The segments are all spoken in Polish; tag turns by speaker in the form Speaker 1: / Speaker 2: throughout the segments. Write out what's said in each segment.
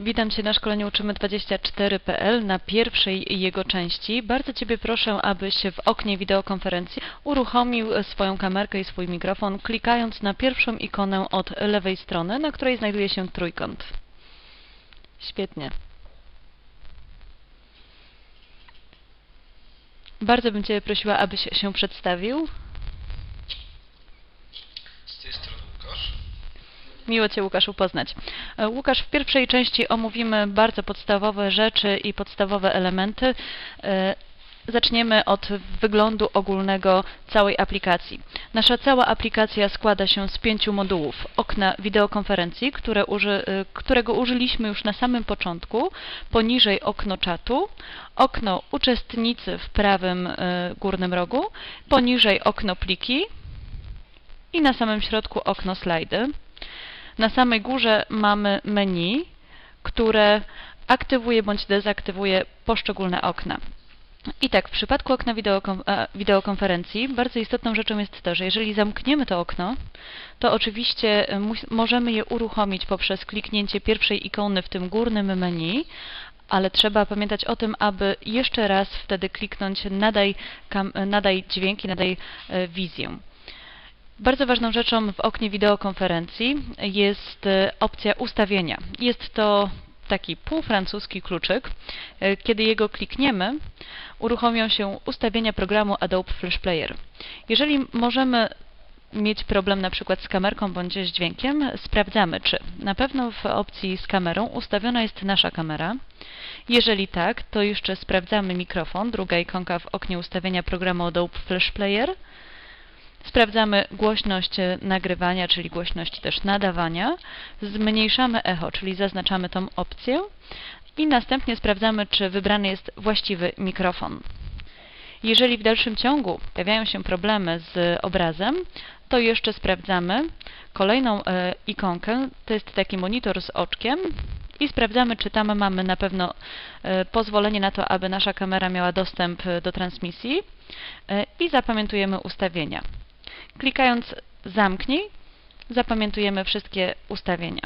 Speaker 1: Witam Cię na szkoleniu uczymy24.pl na pierwszej jego części. Bardzo Ciebie proszę, abyś w oknie wideokonferencji uruchomił swoją kamerkę i swój mikrofon, klikając na pierwszą ikonę od lewej strony, na której znajduje się trójkąt. Świetnie. Bardzo bym Cię prosiła, abyś się przedstawił.
Speaker 2: Z tej strony Łukasz.
Speaker 1: Miło Cię, Łukaszu, poznać. E, Łukasz, w pierwszej części omówimy bardzo podstawowe rzeczy i podstawowe elementy. E, Zaczniemy od wyglądu ogólnego całej aplikacji. Nasza cała aplikacja składa się z pięciu modułów. Okna wideokonferencji, które uży, e, którego użyliśmy już na samym początku, poniżej okno czatu, okno uczestnicy w prawym górnym rogu, poniżej okno pliki i na samym środku okno slajdy. Na samej górze mamy menu, które aktywuje bądź dezaktywuje poszczególne okna. I tak, w przypadku okna e, wideokonferencji bardzo istotną rzeczą jest to, że jeżeli zamkniemy to okno, to oczywiście e, możemy je uruchomić poprzez kliknięcie pierwszej ikony w tym górnym menu, ale trzeba pamiętać o tym, aby jeszcze raz wtedy kliknąć nadaj, nadaj dźwięki, nadaj e, wizję. Bardzo ważną rzeczą w oknie wideokonferencji jest e, opcja ustawienia. Jest to taki półfrancuski kluczyk. E, Kiedy jego klikniemy, uruchomią się ustawienia programu Adobe Flash Player. Jeżeli możemy mieć problem na przykład z kamerką bądź z dźwiękiem, sprawdzamy, czy na pewno w opcji z kamerą ustawiona jest nasza kamera. Jeżeli tak, to jeszcze sprawdzamy mikrofon, druga ikonka w oknie ustawienia programu Adobe Flash Player. Sprawdzamy głośność e, nagrywania, czyli głośność też nadawania. Zmniejszamy echo, czyli zaznaczamy tą opcję. I następnie sprawdzamy, czy wybrany jest właściwy mikrofon. Jeżeli w dalszym ciągu pojawiają się problemy z obrazem, to jeszcze sprawdzamy kolejną e, ikonkę. To jest taki monitor z oczkiem i sprawdzamy, czy tam mamy na pewno e, pozwolenie na to, aby nasza kamera miała dostęp do transmisji i zapamiętujemy ustawienia. Klikając zamknij, zapamiętujemy wszystkie ustawienia.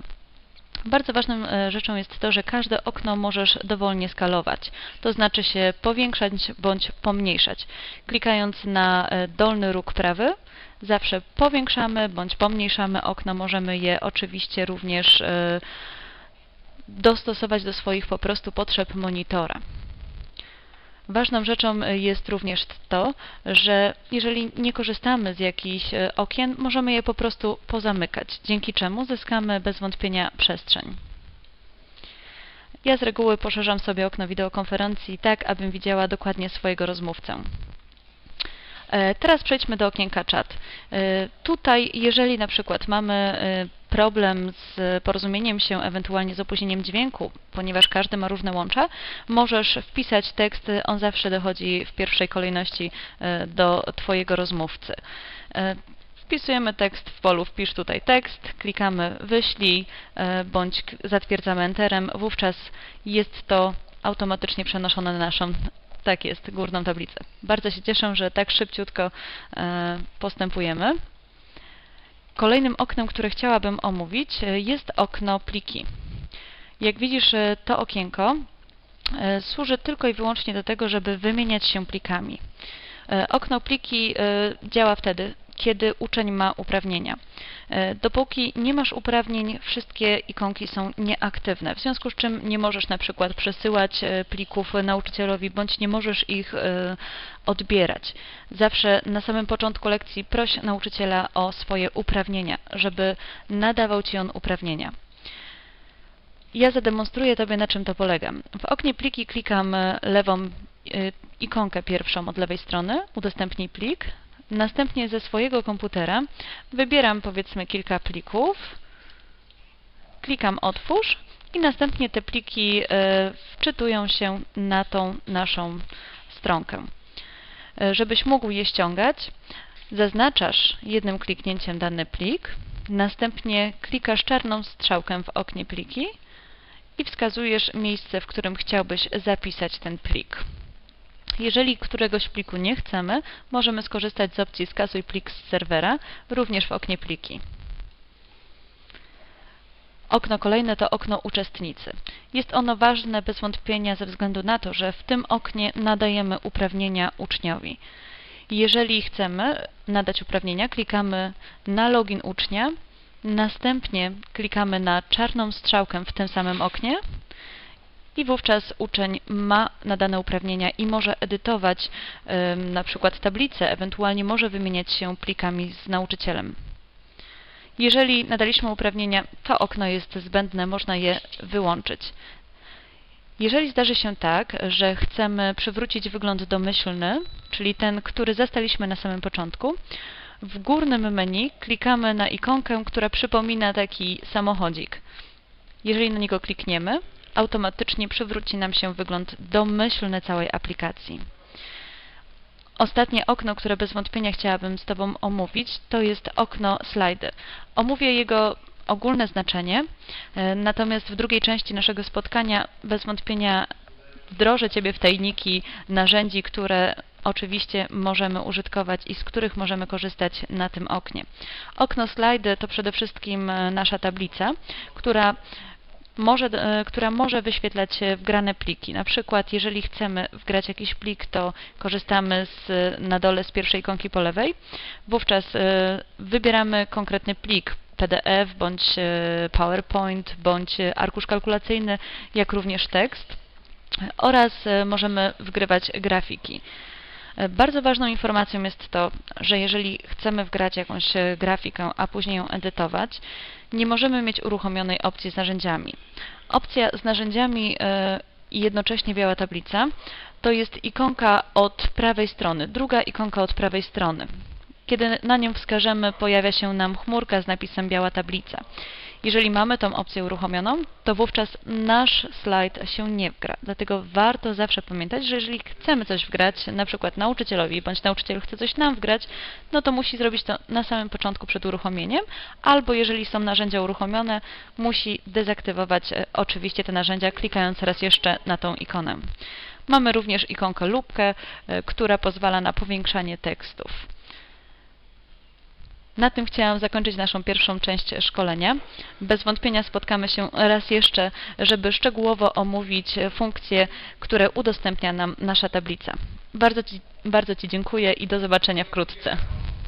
Speaker 1: Bardzo ważną e, rzeczą jest to, że każde okno możesz dowolnie skalować, to znaczy się powiększać bądź pomniejszać. Klikając na e, dolny róg prawy, zawsze powiększamy bądź pomniejszamy okno, możemy je oczywiście również e, dostosować do swoich po prostu potrzeb monitora. Ważną rzeczą e, jest również to, że jeżeli nie korzystamy z jakichś e, okien, możemy je po prostu pozamykać, dzięki czemu zyskamy bez wątpienia przestrzeń. Ja z reguły poszerzam sobie okno wideokonferencji tak, abym widziała dokładnie swojego rozmówcę. E, Teraz przejdźmy do okienka czat. Tutaj, jeżeli na przykład mamy problem z porozumieniem się, ewentualnie z opóźnieniem dźwięku, ponieważ każdy ma różne łącza, możesz wpisać tekst, on zawsze dochodzi w pierwszej kolejności e, do Twojego rozmówcy. E, Wpisujemy tekst w polu wpisz tutaj tekst, klikamy wyślij e, bądź zatwierdzamy enterem, wówczas jest to automatycznie przenoszone na naszą tak jest, górną tablicę. Bardzo się cieszę, że tak szybciutko postępujemy. Kolejnym oknem, które chciałabym omówić, e, jest okno pliki. Jak widzisz, e, to okienko e, służy tylko i wyłącznie do tego, żeby wymieniać się plikami. Okno pliki działa wtedy, kiedy uczeń ma uprawnienia. E, Dopóki nie masz uprawnień, wszystkie ikonki są nieaktywne, w związku z czym nie możesz na przykład przesyłać e, plików nauczycielowi, bądź nie możesz ich e, odbierać. Zawsze na samym początku lekcji proś nauczyciela o swoje uprawnienia, żeby nadawał Ci on uprawnienia. Ja zademonstruję Tobie, na czym to polega. W oknie pliki klikam lewą ikonkę pierwszą od lewej strony, udostępnij plik. Następnie ze swojego komputera wybieram powiedzmy kilka plików, klikam otwórz i następnie te pliki e, wczytują się na tą naszą stronkę. E, Żebyś mógł je ściągać, zaznaczasz jednym kliknięciem dany plik, następnie klikasz czarną strzałkę w oknie pliki i wskazujesz miejsce, w którym chciałbyś zapisać ten plik. Jeżeli któregoś pliku nie chcemy, możemy skorzystać z opcji skasuj plik z serwera, również w oknie pliki. Okno kolejne to okno uczestnicy. Jest ono ważne bez wątpienia ze względu na to, że w tym oknie nadajemy uprawnienia uczniowi. Jeżeli chcemy nadać uprawnienia, klikamy na login ucznia, następnie klikamy na czarną strzałkę w tym samym oknie i wówczas uczeń ma nadane uprawnienia i może edytować na przykład tablice, ewentualnie może wymieniać się plikami z nauczycielem. Jeżeli nadaliśmy uprawnienia, to okno jest zbędne, można je wyłączyć. Jeżeli zdarzy się tak, że chcemy przywrócić wygląd domyślny, czyli ten, który zastaliśmy na samym początku, w górnym menu klikamy na ikonkę, która przypomina taki samochodzik. Jeżeli na niego klikniemy, automatycznie przywróci nam się wygląd domyślny całej aplikacji. Ostatnie okno, które bez wątpienia chciałabym z Tobą omówić, to jest okno slajdy. Omówię jego ogólne znaczenie, e, natomiast w drugiej części naszego spotkania bez wątpienia wdrożę Ciebie w tajniki narzędzi, które oczywiście możemy użytkować i z których możemy korzystać na tym oknie. Okno slajdy to przede wszystkim e, nasza tablica, która może, e, która może wyświetlać się wgrane pliki. Na przykład, jeżeli chcemy wgrać jakiś plik, to korzystamy z, na dole z pierwszej ikonki po lewej. Wówczas e, wybieramy konkretny plik PDF, bądź e, PowerPoint, bądź arkusz kalkulacyjny, jak również tekst oraz e, możemy wgrywać grafiki. E, Bardzo ważną informacją jest to, że jeżeli chcemy wgrać jakąś e, grafikę, a później ją edytować, nie możemy mieć uruchomionej opcji z narzędziami. Opcja z narzędziami e, i jednocześnie biała tablica to jest ikonka od prawej strony, druga ikonka od prawej strony. Kiedy na nią wskażemy, pojawia się nam chmurka z napisem biała tablica. Jeżeli mamy tą opcję uruchomioną, to wówczas nasz slajd się nie wgra. Dlatego warto zawsze pamiętać, że jeżeli chcemy coś wgrać, na przykład nauczycielowi, bądź nauczyciel chce coś nam wgrać, no to musi zrobić to na samym początku przed uruchomieniem, albo jeżeli są narzędzia uruchomione, musi dezaktywować e, oczywiście te narzędzia, klikając raz jeszcze na tą ikonę. Mamy również ikonkę lubkę, e, która pozwala na powiększanie tekstów. Na tym chciałam zakończyć naszą pierwszą część szkolenia. Bez wątpienia spotkamy się raz jeszcze, żeby szczegółowo omówić funkcje, które udostępnia nam nasza tablica. Bardzo Ci, bardzo Ci dziękuję i do zobaczenia wkrótce.